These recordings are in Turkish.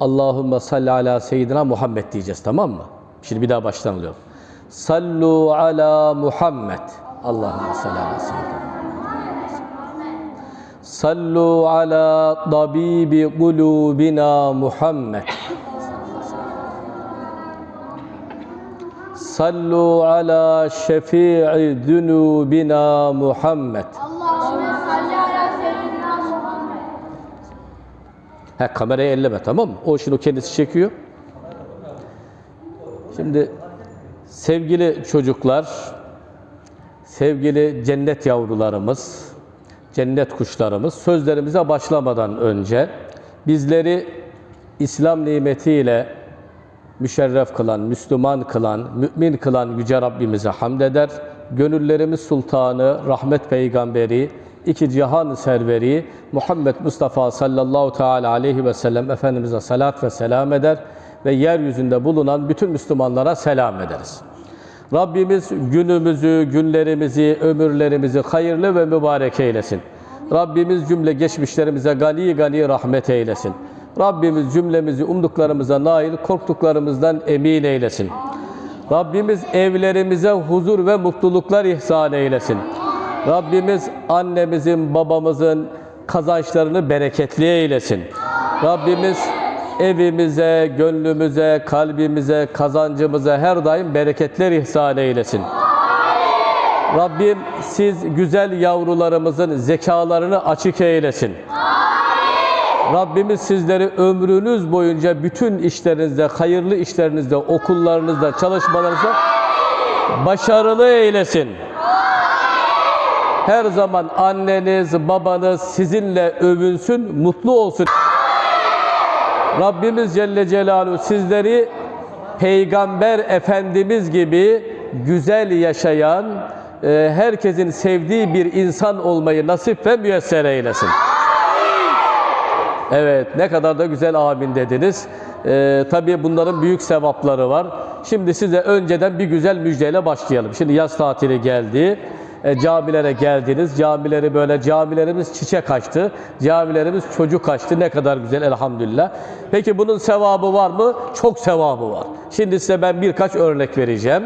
Allahümme salli ala seyyidina Muhammed diyeceğiz tamam mı? Şimdi bir daha baştan alıyorum. Sallu ala Muhammed. Allahümme salli ala seyyidina Sallu ala tabibi kulubina Muhammed. Sallu ala şefii zunubina Muhammed. Allahümme salli ala seyyidina Muhammed. Ha kamerayı elleme tamam mı? O şimdi o kendisi çekiyor. Şimdi sevgili çocuklar, sevgili cennet yavrularımız, cennet kuşlarımız sözlerimize başlamadan önce bizleri İslam nimetiyle müşerref kılan, Müslüman kılan, mümin kılan Yüce Rabbimize hamd eder. Gönüllerimiz sultanı, rahmet peygamberi, iki cihan serveri Muhammed Mustafa sallallahu teala aleyhi ve sellem Efendimiz'e salat ve selam eder ve yeryüzünde bulunan bütün Müslümanlara selam ederiz. Rabbimiz günümüzü, günlerimizi, ömürlerimizi hayırlı ve mübarek eylesin. Rabbimiz cümle geçmişlerimize gani gani rahmet eylesin. Rabbimiz cümlemizi umduklarımıza nail, korktuklarımızdan emin eylesin. Rabbimiz evlerimize huzur ve mutluluklar ihsan eylesin. Rabbimiz annemizin, babamızın kazançlarını bereketli eylesin. Rabbimiz evimize, gönlümüze, kalbimize, kazancımıza her daim bereketler ihsan eylesin. Rabbim siz güzel yavrularımızın zekalarını açık eylesin. Rabbimiz sizleri ömrünüz boyunca bütün işlerinizde, hayırlı işlerinizde, okullarınızda, çalışmalarınızda başarılı eylesin. Her zaman anneniz, babanız sizinle övünsün, mutlu olsun. Rabbimiz Celle Celaluhu sizleri Peygamber Efendimiz gibi güzel yaşayan, e, herkesin sevdiği bir insan olmayı nasip ve müyesser eylesin. Evet, ne kadar da güzel amin dediniz. Ee, tabii bunların büyük sevapları var. Şimdi size önceden bir güzel müjdeyle başlayalım. Şimdi yaz tatili geldi. E, camilere geldiniz. Camileri böyle, camilerimiz çiçek açtı. Camilerimiz çocuk açtı. Ne kadar güzel elhamdülillah. Peki bunun sevabı var mı? Çok sevabı var. Şimdi size ben birkaç örnek vereceğim.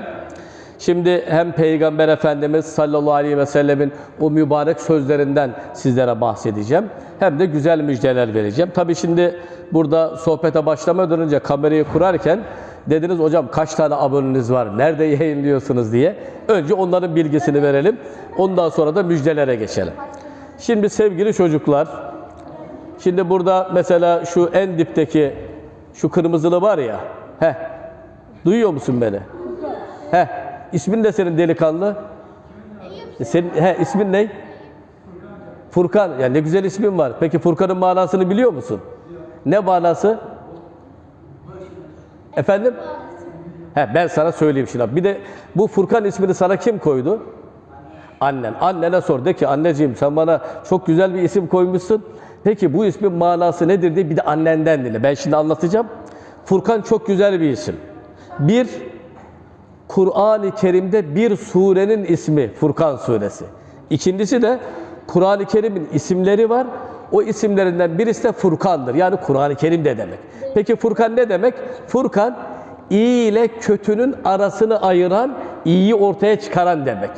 Şimdi hem Peygamber Efendimiz sallallahu aleyhi ve sellemin o mübarek sözlerinden sizlere bahsedeceğim. Hem de güzel müjdeler vereceğim. Tabii şimdi burada sohbete başlamadan önce kamerayı kurarken dediniz hocam kaç tane aboneniz var, nerede yayınlıyorsunuz diye. Önce onların bilgisini verelim. Ondan sonra da müjdelere geçelim. Şimdi sevgili çocuklar, şimdi burada mesela şu en dipteki şu kırmızılı var ya, heh, duyuyor musun beni? Heh, ismin ne senin delikanlı? E Senin, he, ismin ne? Furkan. Ya ne güzel ismin var. Peki Furkan'ın manasını biliyor musun? Ne manası? Efendim? He, ben sana söyleyeyim şimdi. Bir de bu Furkan ismini sana kim koydu? Annen. Annene sor. De ki anneciğim sen bana çok güzel bir isim koymuşsun. Peki bu ismin manası nedir diye bir de annenden dinle. Ben şimdi anlatacağım. Furkan çok güzel bir isim. Bir, Kur'an-ı Kerim'de bir surenin ismi Furkan suresi. İkincisi de Kur'an-ı Kerim'in isimleri var. O isimlerinden birisi de Furkan'dır. Yani Kur'an-ı Kerim de demek. Peki Furkan ne demek? Furkan iyi ile kötünün arasını ayıran, iyiyi ortaya çıkaran demek.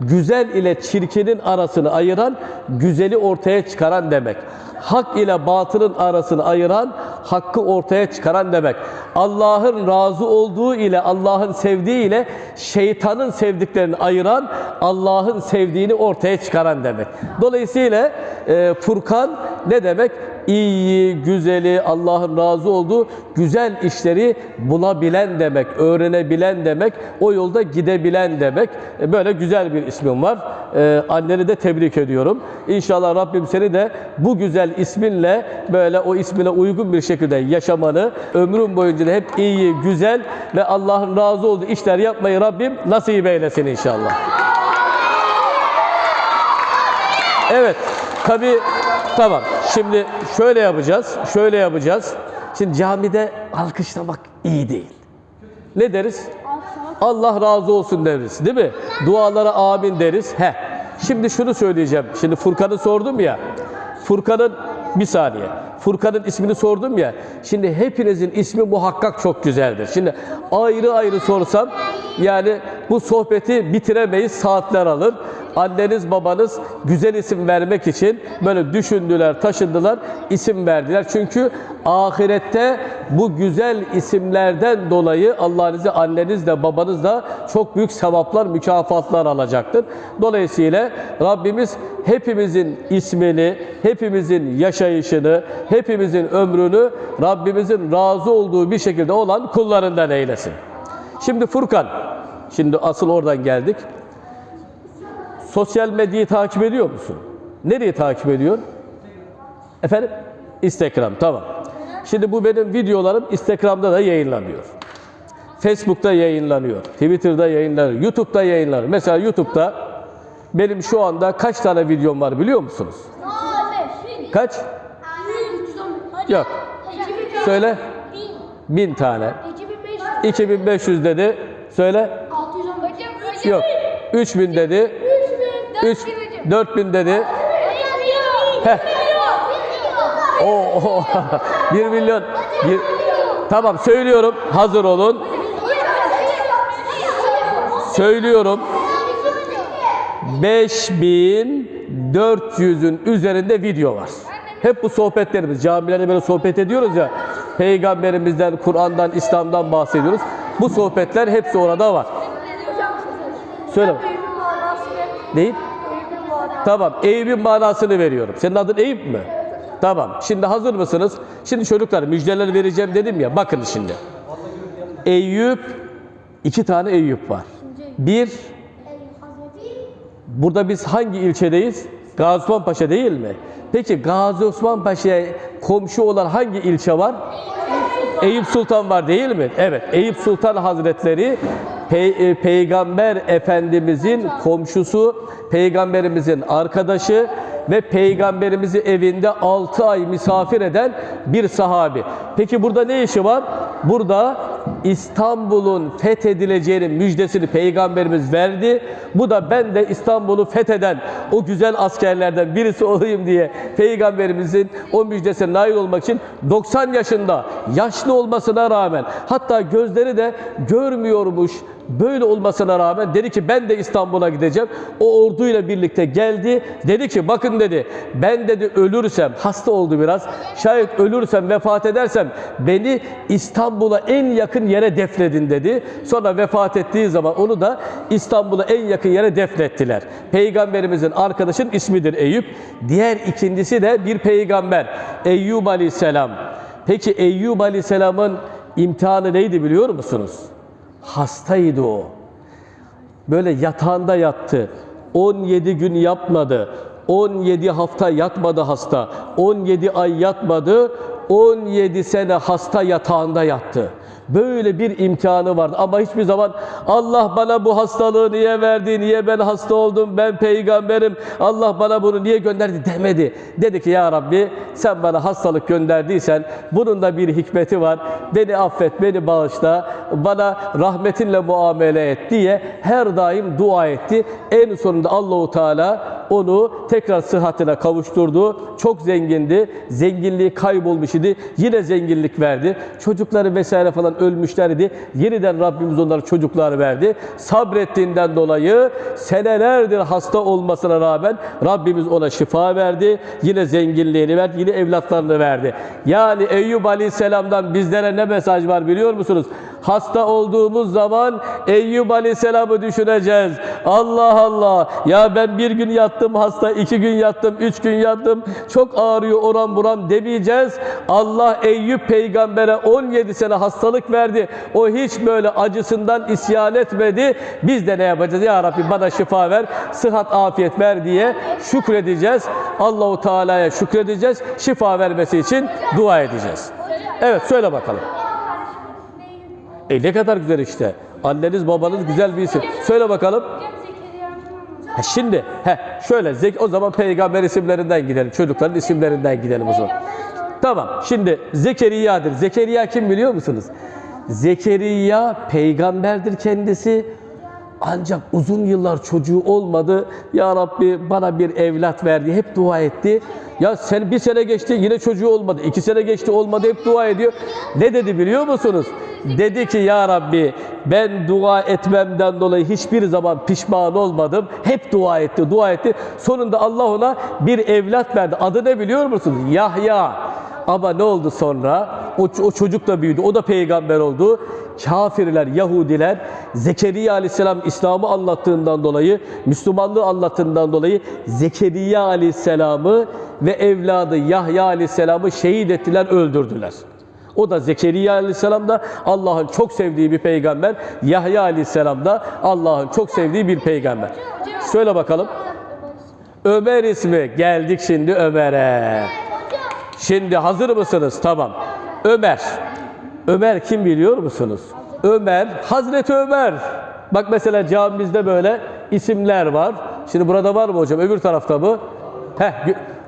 Güzel ile çirkinin arasını ayıran, güzeli ortaya çıkaran demek. Hak ile batılın arasını ayıran, hakkı ortaya çıkaran demek. Allah'ın razı olduğu ile Allah'ın sevdiği ile şeytanın sevdiklerini ayıran, Allah'ın sevdiğini ortaya çıkaran demek. Dolayısıyla e, Furkan ne demek? İyiyi, güzeli, Allah'ın razı olduğu güzel işleri bulabilen demek, öğrenebilen demek, o yolda gidebilen demek. E, Böyle güzel bir ismin var. Ee, anneni de tebrik ediyorum. İnşallah Rabbim seni de bu güzel isminle böyle o ismine uygun bir şekilde yaşamanı, ömrün boyunca da hep iyi, güzel ve Allah'ın razı olduğu işler yapmayı Rabbim nasip eylesin inşallah. Evet, tabi tamam. Şimdi şöyle yapacağız, şöyle yapacağız. Şimdi camide alkışlamak iyi değil. Ne deriz? Allah razı olsun deriz, değil mi? Dualara amin deriz. He. Şimdi şunu söyleyeceğim. Şimdi Furkan'ı sordum ya. Furkan'ın bir saniye. Furkan'ın ismini sordum ya. Şimdi hepinizin ismi muhakkak çok güzeldir. Şimdi ayrı ayrı sorsam yani bu sohbeti bitiremeyiz, saatler alır. Anneniz babanız güzel isim vermek için böyle düşündüler, taşındılar, isim verdiler. Çünkü ahirette bu güzel isimlerden dolayı Allah'ın izniyle anneniz de babanız da çok büyük sevaplar, mükafatlar alacaktır. Dolayısıyla Rabbimiz hepimizin ismini, hepimizin yaşayışını, hepimizin ömrünü Rabbimizin razı olduğu bir şekilde olan kullarından eylesin. Şimdi Furkan, şimdi asıl oradan geldik. Sosyal medyayı takip ediyor musun? Nereyi takip ediyorsun? Efendim? Instagram, tamam. Şimdi bu benim videolarım Instagram'da da yayınlanıyor. Facebook'ta yayınlanıyor. Twitter'da yayınlanıyor. YouTube'da yayınlanıyor. Mesela YouTube'da benim şu anda kaç tane videom var biliyor musunuz? Kaç? Yok. Söyle. Bin tane. 2500 dedi. Söyle. Yok. 3000 dedi. 3 4000 dedi. Heh. Oo, 1 milyon. Bir, tamam söylüyorum. Hazır olun. Söylüyorum. 5400'ün üzerinde video var. Hep bu sohbetlerimiz, camilerde böyle sohbet ediyoruz ya, Peygamberimizden, Kur'an'dan, İslam'dan bahsediyoruz. Bu sohbetler hepsi orada var. Söyle. Değil? Tamam, Eyüp'ün manasını veriyorum. Senin adın Eyüp mü? Tamam. Şimdi hazır mısınız? Şimdi çocuklar müjdeler vereceğim dedim ya. Bakın şimdi. Eyüp, iki tane Eyüp var. Bir, burada biz hangi ilçedeyiz? Gazi Osman Paşa değil mi? Peki Gazi Osman Paşa'ya komşu olan hangi ilçe var? Eyüp Sultan var değil mi? Evet. Eyüp Sultan Hazretleri Pey- e, Peygamber Efendimizin komşusu, Peygamberimizin arkadaşı ve Peygamberimizi evinde 6 ay misafir eden bir sahabi. Peki burada ne işi var? Burada İstanbul'un fethedileceğinin müjdesini Peygamberimiz verdi. Bu da ben de İstanbul'u fetheden o güzel askerlerden birisi olayım diye Peygamberimizin o müjdesine nail olmak için 90 yaşında yaşlı olmasına rağmen hatta gözleri de görmüyormuş böyle olmasına rağmen dedi ki ben de İstanbul'a gideceğim. O orduyla birlikte geldi. Dedi ki bakın dedi ben dedi ölürsem hasta oldu biraz. Şayet ölürsem vefat edersem beni İstanbul'a en yakın yere defnedin dedi. Sonra vefat ettiği zaman onu da İstanbul'a en yakın yere defnettiler. Peygamberimizin arkadaşın ismidir Eyüp. Diğer ikincisi de bir peygamber Eyyub Aleyhisselam. Peki Eyyub Aleyhisselam'ın imtihanı neydi biliyor musunuz? Hastaydı o. Böyle yatağında yattı. 17 gün yatmadı. 17 hafta yatmadı hasta. 17 ay yatmadı. 17 sene hasta yatağında yattı. Böyle bir imtihanı vardı ama hiçbir zaman Allah bana bu hastalığı niye verdi, niye ben hasta oldum, ben peygamberim, Allah bana bunu niye gönderdi demedi. Dedi ki ya Rabbi sen bana hastalık gönderdiysen bunun da bir hikmeti var. Beni affet, beni bağışla, bana rahmetinle muamele et diye her daim dua etti. En sonunda Allahu Teala onu tekrar sıhhatine kavuşturdu. Çok zengindi. Zenginliği kaybolmuş idi. Yine zenginlik verdi. Çocukları vesaire falan ölmüşlerdi. Yeniden Rabbimiz onlara çocuklar verdi. Sabrettiğinden dolayı senelerdir hasta olmasına rağmen Rabbimiz ona şifa verdi. Yine zenginliğini verdi. Yine evlatlarını verdi. Yani Eyüp Aleyhisselam'dan bizlere ne mesaj var biliyor musunuz? Hasta olduğumuz zaman Eyyub Aleyhisselam'ı düşüneceğiz. Allah Allah. Ya ben bir gün yattım hasta, iki gün yattım, üç gün yattım. Çok ağrıyor oram buram demeyeceğiz. Allah Eyüp peygambere 17 sene hastalık verdi. O hiç böyle acısından isyan etmedi. Biz de ne yapacağız? Ya Rabbi bana şifa ver, sıhhat afiyet ver diye şükredeceğiz. Allahu Teala'ya şükredeceğiz. Şifa vermesi için dua edeceğiz. Evet söyle bakalım. E ne kadar güzel işte. Anneniz babanız güzel bir isim. Söyle bakalım. Ha, şimdi he, şöyle zek o zaman peygamber isimlerinden gidelim. Çocukların isimlerinden gidelim o zaman. Tamam. Şimdi Zekeriya'dır. Zekeriya kim biliyor musunuz? Zekeriya peygamberdir kendisi. Ancak uzun yıllar çocuğu olmadı. Ya Rabbi bana bir evlat ver diye hep dua etti. Ya sen bir sene geçti yine çocuğu olmadı. iki sene geçti olmadı hep dua ediyor. Ne dedi biliyor musunuz? Dedi ki ya Rabbi ben dua etmemden dolayı hiçbir zaman pişman olmadım. Hep dua etti, dua etti. Sonunda Allah ona bir evlat verdi. Adı ne biliyor musunuz? Yahya. Ama ne oldu sonra? O, o çocuk da büyüdü. O da peygamber oldu. Kafirler, Yahudiler Zekeriya Aleyhisselam İslam'ı anlattığından dolayı, Müslümanlığı anlattığından dolayı Zekeriya Aleyhisselam'ı ve evladı Yahya Aleyhisselam'ı şehit ettiler, öldürdüler. O da Zekeriya Aleyhisselam da Allah'ın çok sevdiği bir peygamber. Yahya Aleyhisselam da Allah'ın çok sevdiği bir peygamber. Söyle bakalım. Ömer ismi. Geldik şimdi Ömer'e. Şimdi hazır mısınız? Tamam. Ömer. Ömer kim biliyor musunuz? Ömer, Hazreti Ömer. Bak mesela camimizde böyle isimler var. Şimdi burada var mı hocam? Öbür tarafta mı? Heh,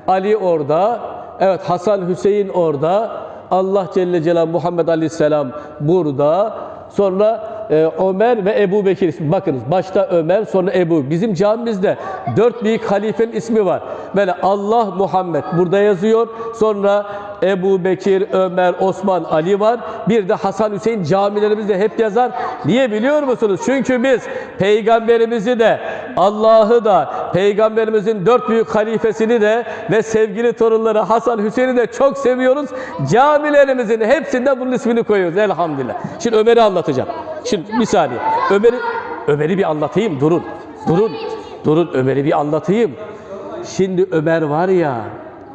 Ali orada. Evet Hasan Hüseyin orada. Allah Celle Celaluhu Muhammed Aleyhisselam burada. Sonra e, Ömer ve Ebu Bekir ismi. Bakınız başta Ömer sonra Ebu. Bizim camimizde dört büyük halifenin ismi var. Böyle Allah Muhammed burada yazıyor. Sonra Ebu Bekir, Ömer, Osman, Ali var. Bir de Hasan Hüseyin camilerimizde hep yazar. Niye biliyor musunuz? Çünkü biz peygamberimizi de Allah'ı da peygamberimizin dört büyük halifesini de ve sevgili torunları Hasan Hüseyin'i de çok seviyoruz. Camilerimizin hepsinde bunun ismini koyuyoruz elhamdülillah. Şimdi Ömer'i anlatacağım. Şimdi bir saniye. Ömer'i Ömer'i bir anlatayım. Durun. Durun. Durun Ömer'i bir anlatayım. Şimdi Ömer var ya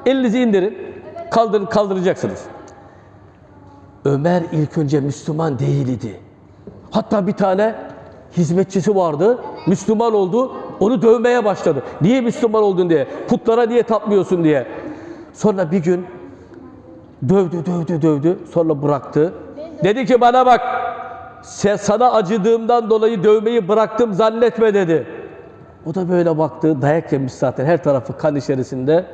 elinizi indirin. Kaldırın kaldıracaksınız. Ömer ilk önce Müslüman değildi. Hatta bir tane hizmetçisi vardı. Müslüman oldu. Onu dövmeye başladı. Niye Müslüman oldun diye. Putlara niye tapmıyorsun diye. Sonra bir gün dövdü, dövdü, dövdü. Sonra bıraktı. Dedi ki bana bak. "Se- Sana acıdığımdan dolayı dövmeyi bıraktım zannetme dedi. O da böyle baktı. Dayak yemiş zaten her tarafı kan içerisinde.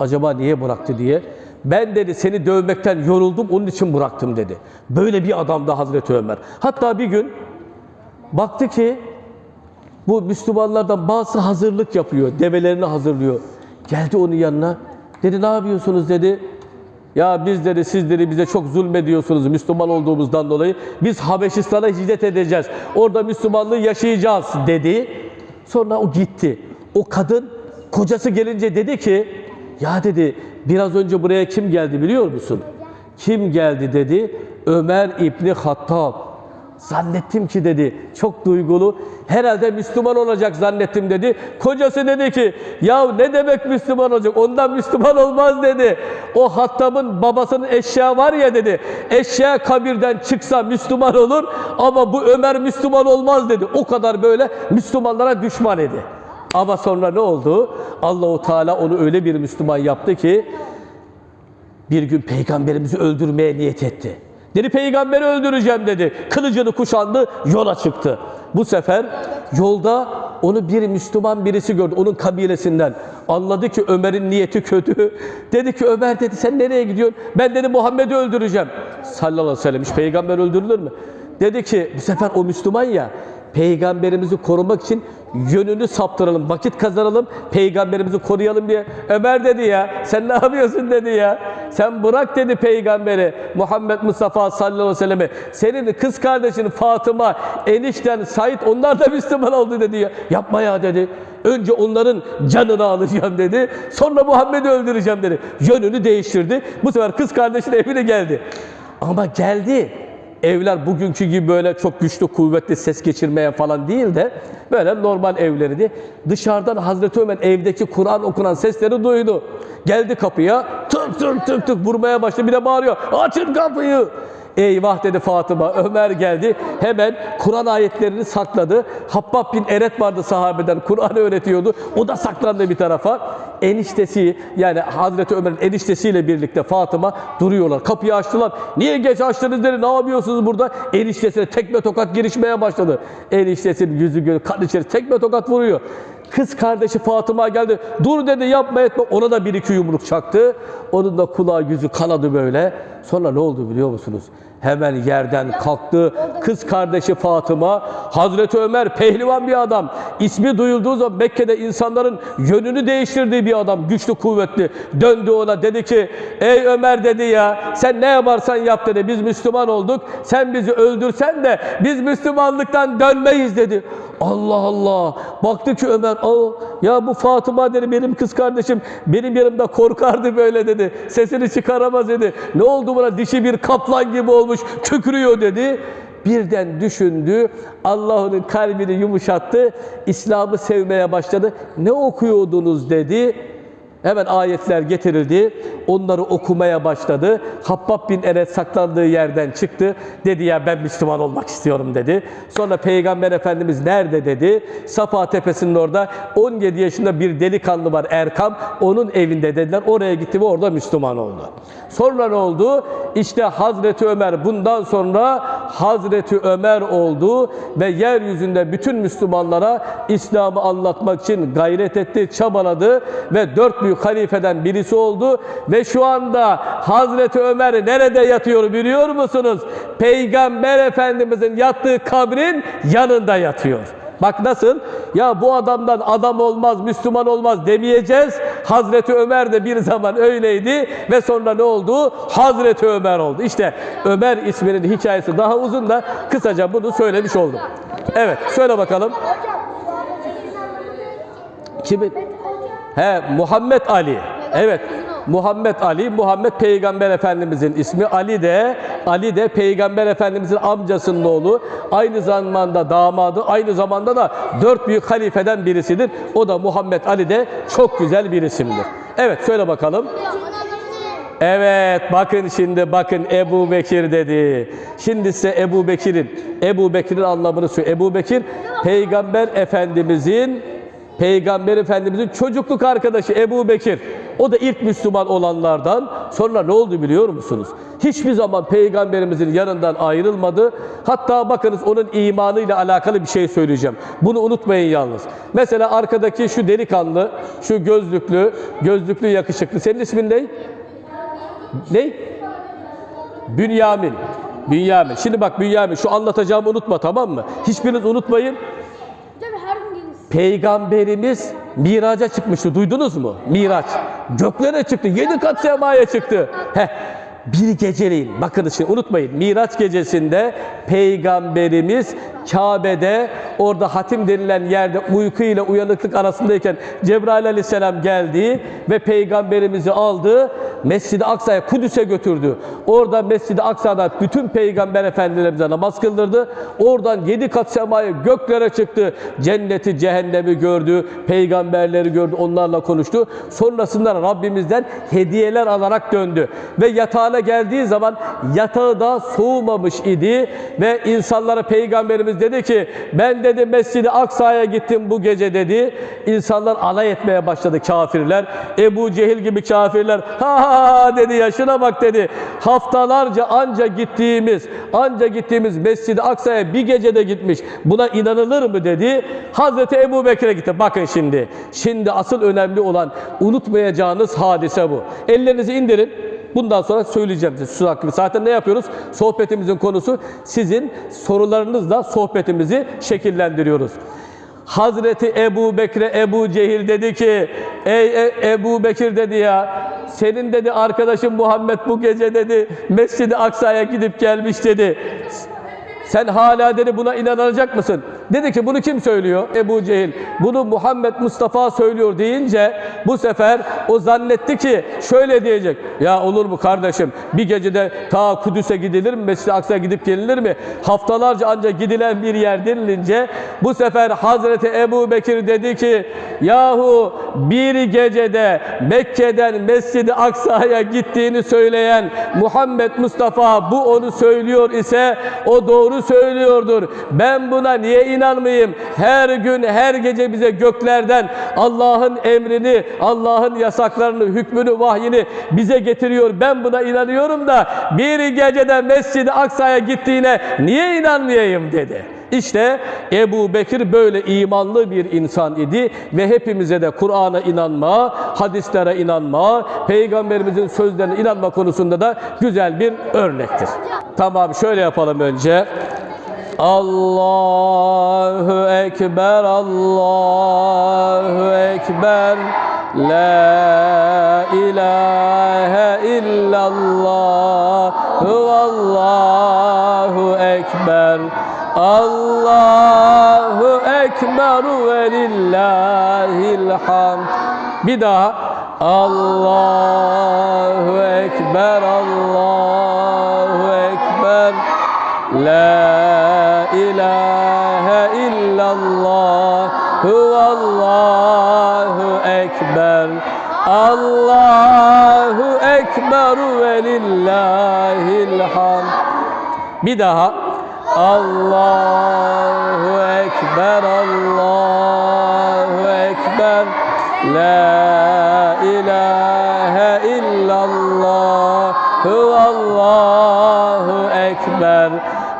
Acaba niye bıraktı diye. Ben dedi seni dövmekten yoruldum onun için bıraktım dedi. Böyle bir adamdı Hazreti Ömer. Hatta bir gün baktı ki bu Müslümanlardan bazı hazırlık yapıyor. Develerini hazırlıyor. Geldi onun yanına. Dedi ne yapıyorsunuz dedi. Ya biz dedi sizleri bize çok zulmediyorsunuz Müslüman olduğumuzdan dolayı. Biz Habeşistan'a hicret edeceğiz. Orada Müslümanlığı yaşayacağız dedi. Sonra o gitti. O kadın kocası gelince dedi ki ya dedi biraz önce buraya kim geldi biliyor musun? Kim geldi dedi. Ömer İbni Hattab. Zannettim ki dedi çok duygulu. Herhalde Müslüman olacak zannettim dedi. Kocası dedi ki ya ne demek Müslüman olacak? Ondan Müslüman olmaz dedi. O Hattab'ın babasının eşya var ya dedi. Eşya kabirden çıksa Müslüman olur ama bu Ömer Müslüman olmaz dedi. O kadar böyle Müslümanlara düşman idi. Ama sonra ne oldu? Allahu Teala onu öyle bir Müslüman yaptı ki bir gün peygamberimizi öldürmeye niyet etti. Dedi peygamberi öldüreceğim dedi. Kılıcını kuşandı, yola çıktı. Bu sefer yolda onu bir Müslüman birisi gördü. Onun kabilesinden. Anladı ki Ömer'in niyeti kötü. Dedi ki Ömer dedi sen nereye gidiyorsun? Ben dedi Muhammed'i öldüreceğim. Sallallahu aleyhi ve sellem. Hiç peygamber öldürülür mü? Dedi ki bu sefer o Müslüman ya peygamberimizi korumak için yönünü saptıralım, vakit kazanalım, peygamberimizi koruyalım diye. Ömer dedi ya, sen ne yapıyorsun dedi ya. Sen bırak dedi peygamberi Muhammed Mustafa sallallahu aleyhi ve selleme. Senin kız kardeşin Fatıma, enişten Said onlar da Müslüman oldu dedi ya. Yapma ya dedi. Önce onların canını alacağım dedi. Sonra Muhammed'i öldüreceğim dedi. Yönünü değiştirdi. Bu sefer kız kardeşin evine geldi. Ama geldi. Evler bugünkü gibi böyle çok güçlü, kuvvetli ses geçirmeye falan değil de böyle normal evleriydi. Dışarıdan Hazreti Ömer evdeki Kur'an okunan sesleri duydu. Geldi kapıya tık tık tık tık vurmaya başladı. Bir de bağırıyor açın kapıyı. Eyvah dedi Fatıma. Ömer geldi. Hemen Kur'an ayetlerini sakladı. Habbab bin Eret vardı sahabeden. Kur'an öğretiyordu. O da saklandı bir tarafa. Eniştesi yani Hazreti Ömer'in eniştesiyle birlikte Fatıma duruyorlar. Kapıyı açtılar. Niye geç açtınız dedi. Ne yapıyorsunuz burada? Eniştesine tekme tokat girişmeye başladı. Eniştesinin yüzü gözü kan içeri tekme tokat vuruyor. Kız kardeşi Fatıma geldi. Dur dedi yapma etme. Ona da bir iki yumruk çaktı. Onun da kulağı yüzü kanadı böyle. Sonra ne oldu biliyor musunuz? Hemen yerden kalktı. Kız kardeşi Fatıma, Hazreti Ömer pehlivan bir adam. İsmi duyulduğu zaman Mekke'de insanların yönünü değiştirdiği bir adam. Güçlü, kuvvetli. Döndü ona dedi ki, ey Ömer dedi ya sen ne yaparsan yap dedi. Biz Müslüman olduk. Sen bizi öldürsen de biz Müslümanlıktan dönmeyiz dedi. Allah Allah. Baktı ki Ömer, Aa, ya bu Fatıma dedi benim kız kardeşim benim yanımda korkardı böyle dedi. Sesini çıkaramaz dedi. Ne oldu buna dişi bir kaplan gibi olmuş kükrüyor dedi. Birden düşündü. Allah onun kalbini yumuşattı. İslam'ı sevmeye başladı. Ne okuyordunuz dedi. Hemen ayetler getirildi. Onları okumaya başladı. Habbab bin Eret saklandığı yerden çıktı. Dedi ya ben Müslüman olmak istiyorum dedi. Sonra Peygamber Efendimiz nerede dedi. Safa Tepesi'nin orada 17 yaşında bir delikanlı var Erkam. Onun evinde dediler. Oraya gitti ve orada Müslüman oldu. Sonra ne oldu? İşte Hazreti Ömer bundan sonra Hazreti Ömer oldu ve yeryüzünde bütün Müslümanlara İslam'ı anlatmak için gayret etti, çabaladı ve dört büyük halifeden birisi oldu ve şu anda Hazreti Ömer nerede yatıyor biliyor musunuz? Peygamber Efendimizin yattığı kabrin yanında yatıyor. Bak nasıl? Ya bu adamdan adam olmaz, Müslüman olmaz demeyeceğiz. Hazreti Ömer de bir zaman öyleydi ve sonra ne oldu? Hazreti Ömer oldu. İşte Ömer isminin hikayesi daha uzun da kısaca bunu söylemiş oldum. Evet, söyle bakalım. Kimin? He, Muhammed Ali. Evet. Muhammed Ali, Muhammed Peygamber Efendimizin ismi. Ali de Ali de Peygamber Efendimizin amcasının oğlu. Aynı zamanda damadı, aynı zamanda da dört büyük halifeden birisidir. O da Muhammed Ali de çok güzel bir isimdir. Evet, söyle bakalım. Evet bakın şimdi bakın Ebu Bekir dedi. Şimdi size Ebu Bekir'in Ebu Bekir'in anlamını söylüyor. Ebu Bekir Peygamber Efendimizin Peygamber Efendimizin çocukluk arkadaşı Ebu Bekir. O da ilk Müslüman olanlardan. Sonra ne oldu biliyor musunuz? Hiçbir zaman Peygamberimizin yanından ayrılmadı. Hatta bakınız onun imanıyla alakalı bir şey söyleyeceğim. Bunu unutmayın yalnız. Mesela arkadaki şu delikanlı, şu gözlüklü, gözlüklü yakışıklı. Senin ismin ne? Ne? Bünyamin. Bünyamin. Şimdi bak Bünyamin şu anlatacağımı unutma tamam mı? Hiçbiriniz unutmayın. Tabii her gün geliriz. Peygamberimiz miraca çıkmıştı. Duydunuz mu? Miraç. Göklere çıktı. Yedi kat semaya çıktı. Heh. Bir geceleyin, bakın şimdi unutmayın, Miraç gecesinde Peygamberimiz Kabe'de orada hatim denilen yerde uyku ile uyanıklık arasındayken Cebrail aleyhisselam geldi ve Peygamberimizi aldı, Mescid-i Aksa'ya, Kudüs'e götürdü. Orada Mescid-i Aksa'da bütün Peygamber Efendilerimize namaz kıldırdı. Oradan yedi kat semaya göklere çıktı. Cenneti, cehennemi gördü, peygamberleri gördü, onlarla konuştu. Sonrasında Rabbimizden hediyeler alarak döndü. Ve yatağına geldiği zaman yatağı da soğumamış idi ve insanlara peygamberimiz dedi ki ben dedi Mescid-i Aksa'ya gittim bu gece dedi. İnsanlar alay etmeye başladı kafirler. Ebu Cehil gibi kafirler ha ha dedi ya şuna bak dedi. Haftalarca anca gittiğimiz anca gittiğimiz Mescid-i Aksa'ya bir gecede gitmiş. Buna inanılır mı dedi. Hazreti Ebu Bekir'e gitti. Bakın şimdi. Şimdi asıl önemli olan unutmayacağınız hadise bu. Ellerinizi indirin. Bundan sonra söyleyeceğim size sus hakkında. Zaten ne yapıyoruz? Sohbetimizin konusu sizin sorularınızla sohbetimizi şekillendiriyoruz. Hazreti Ebu Bekir'e Ebu Cehil dedi ki ey E- Ebu Bekir dedi ya senin dedi arkadaşın Muhammed bu gece dedi Mescid-i Aksa'ya gidip gelmiş dedi. Sen hala dedi buna inanacak mısın? Dedi ki bunu kim söylüyor? Ebu Cehil. Bunu Muhammed Mustafa söylüyor deyince bu sefer o zannetti ki şöyle diyecek. Ya olur mu kardeşim? Bir gecede ta Kudüs'e gidilir mi? Mescid-i Aksa'ya gidip gelinir mi? Haftalarca ancak gidilen bir yer denilince bu sefer Hazreti Ebu Bekir dedi ki yahu bir gecede Mekke'den Mescid-i Aksa'ya gittiğini söyleyen Muhammed Mustafa bu onu söylüyor ise o doğru söylüyordur. Ben buna niye inanmayayım? Her gün her gece bize göklerden Allah'ın emrini, Allah'ın yasaklarını, hükmünü, vahyini bize getiriyor. Ben buna inanıyorum da bir gecede Mescid-i Aksa'ya gittiğine niye inanmayayım dedi. İşte Ebu Bekir böyle imanlı bir insan idi ve hepimize de Kur'an'a inanma, hadislere inanma, peygamberimizin sözlerine inanma konusunda da güzel bir örnektir. Tamam şöyle yapalım önce. Allahu Ekber, Allahu Ekber, La Allahu Ekber ve lillahil hamd. Bir daha. Allahu Ekber, Allahu Ekber. La ilahe illallah Allahu ekber Allahu ekber ve lillahil hamd Bir daha Allahu ekber Allahu ekber La ilahe illallah Allahu ekber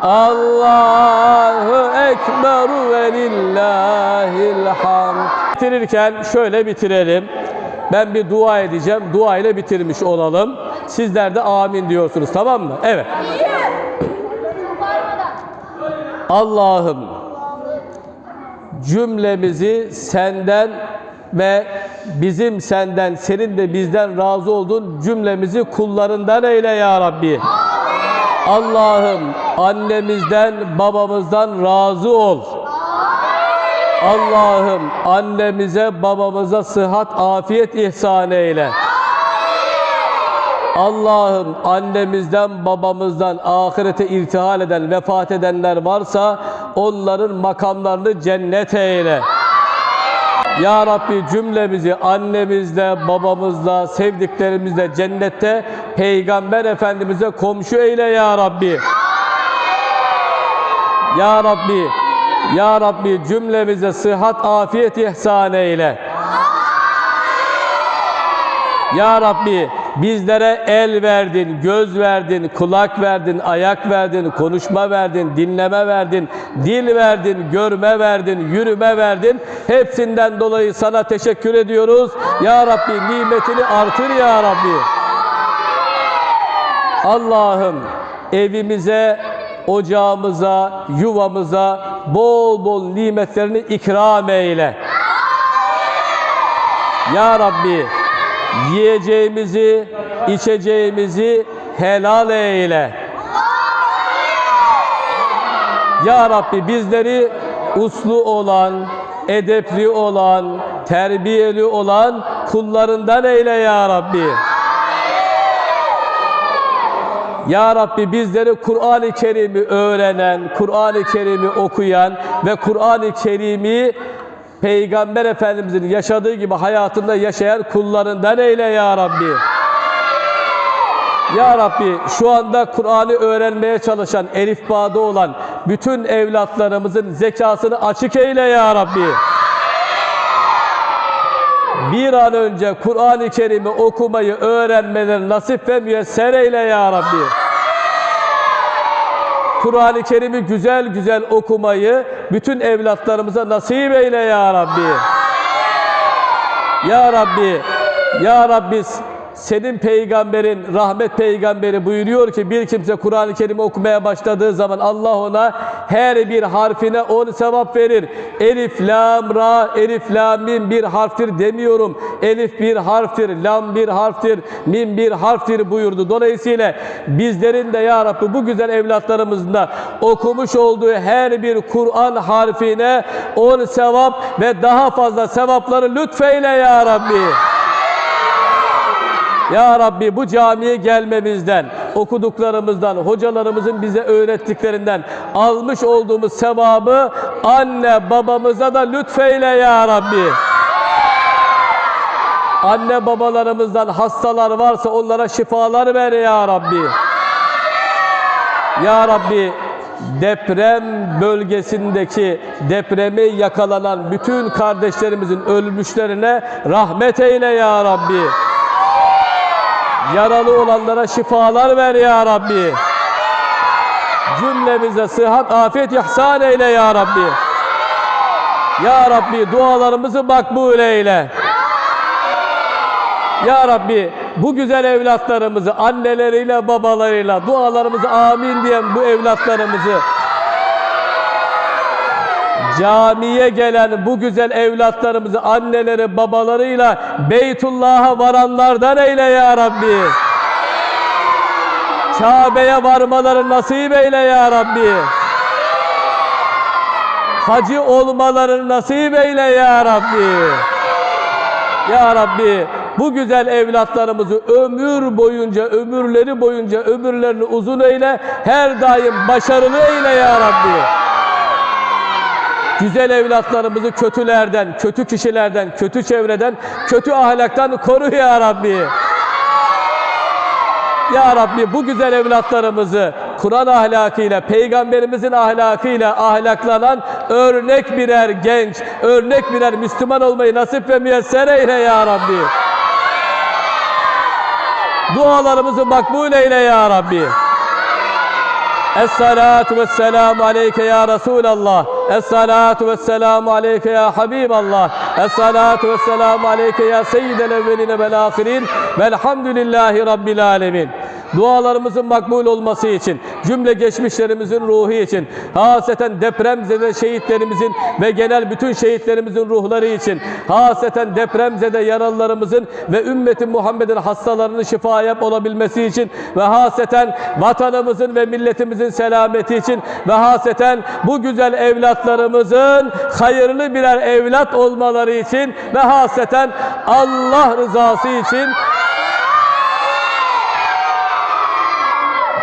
Allahu ekber ve lillahil hamd. Bitirirken şöyle bitirelim. Ben bir dua edeceğim. Dua ile bitirmiş olalım. Sizler de amin diyorsunuz tamam mı? Evet. Allah'ım cümlemizi senden ve bizim senden, senin de bizden razı olduğun cümlemizi kullarından eyle ya Rabbi. Allah'ım annemizden, babamızdan razı ol. Allah'ım annemize, babamıza sıhhat, afiyet ihsan eyle. Allah'ım annemizden babamızdan ahirete irtihal eden vefat edenler varsa onların makamlarını cennet eyle. Ya Rabbi cümlemizi annemizle, babamızla, sevdiklerimizle cennette Peygamber Efendimiz'e komşu eyle ya Rabbi. Ya Rabbi, Ya Rabbi cümlemize sıhhat, afiyet ihsan eyle. Ya Rabbi bizlere el verdin, göz verdin, kulak verdin, ayak verdin, konuşma verdin, dinleme verdin, dil verdin, görme verdin, yürüme verdin. Hepsinden dolayı sana teşekkür ediyoruz. Ya Rabbi nimetini artır ya Rabbi. Allah'ım evimize, ocağımıza, yuvamıza bol bol nimetlerini ikram eyle. Ya Rabbi yiyeceğimizi, içeceğimizi helal eyle. Ya Rabbi bizleri uslu olan, edepli olan, terbiyeli olan kullarından eyle ya Rabbi. Ya Rabbi bizleri Kur'an-ı Kerim'i öğrenen, Kur'an-ı Kerim'i okuyan ve Kur'an-ı Kerim'i Peygamber Efendimizin yaşadığı gibi hayatında yaşayan kullarından eyle ya Rabbi. Ya Rabbi şu anda Kur'an'ı öğrenmeye çalışan, elifbada olan bütün evlatlarımızın zekasını açık eyle ya Rabbi. Bir an önce Kur'an-ı Kerim'i okumayı, öğrenmeleri nasip ve müyesser eyle ya Rabbi. Kur'an-ı Kerim'i güzel güzel okumayı bütün evlatlarımıza nasip eyle ya Rabbi. Ya Rabbi, Ya Rabbi senin peygamberin, rahmet peygamberi buyuruyor ki bir kimse Kur'an-ı Kerim okumaya başladığı zaman Allah ona her bir harfine on sevap verir. Elif, lam, ra, elif, lam, mim bir harftir demiyorum. Elif bir harftir, lam bir harftir, mim bir harftir buyurdu. Dolayısıyla bizlerin de ya Rabbi bu güzel evlatlarımızın da okumuş olduğu her bir Kur'an harfine on sevap ve daha fazla sevapları lütfeyle ya Rabbi. Ya Rabbi bu camiye gelmemizden, okuduklarımızdan, hocalarımızın bize öğrettiklerinden almış olduğumuz sevabı anne babamıza da lütfeyle ya Rabbi. Anne babalarımızdan hastalar varsa onlara şifalar ver ya Rabbi. Ya Rabbi deprem bölgesindeki depremi yakalanan bütün kardeşlerimizin ölmüşlerine rahmet eyle ya Rabbi. Yaralı olanlara şifalar ver ya Rabbi. Cümlemize sıhhat, afiyet, ihsan eyle ya Rabbi. Ya Rabbi dualarımızı makbul eyle. Ya Rabbi bu güzel evlatlarımızı anneleriyle babalarıyla dualarımızı amin diyen bu evlatlarımızı camiye gelen bu güzel evlatlarımızı anneleri babalarıyla Beytullah'a varanlardan eyle ya Rabbi. Kabe'ye varmaları nasip eyle ya Rabbi. Hacı olmaları nasip eyle ya Rabbi. Ya Rabbi bu güzel evlatlarımızı ömür boyunca, ömürleri boyunca ömürlerini uzun eyle, her daim başarılı eyle ya Rabbi. Güzel evlatlarımızı kötülerden, kötü kişilerden, kötü çevreden, kötü ahlaktan koru ya Rabbi. Ya Rabbi bu güzel evlatlarımızı Kur'an ahlakıyla, Peygamberimizin ahlakıyla ahlaklanan örnek birer genç, örnek birer Müslüman olmayı nasip ve müyesser eyle ya Rabbi. Dualarımızı makbul eyle ya Rabbi. Es-salatu vesselamu aleyke ya Resulallah. Es-salatu vesselamu aleyke ya Habiballah. Es-salatu vesselamu aleyke ya seyyidel evveline vel ahirin. Velhamdülillahi Rabbil alemin. Dualarımızın makbul olması için, cümle geçmişlerimizin ruhu için, haseten depremzede şehitlerimizin ve genel bütün şehitlerimizin ruhları için, haseten depremzede yaralılarımızın ve ümmeti Muhammed'in hastalarının şifaya olabilmesi için ve haseten vatanımızın ve milletimizin selameti için ve haseten bu güzel evlatlarımızın hayırlı birer evlat olmaları için ve haseten Allah rızası için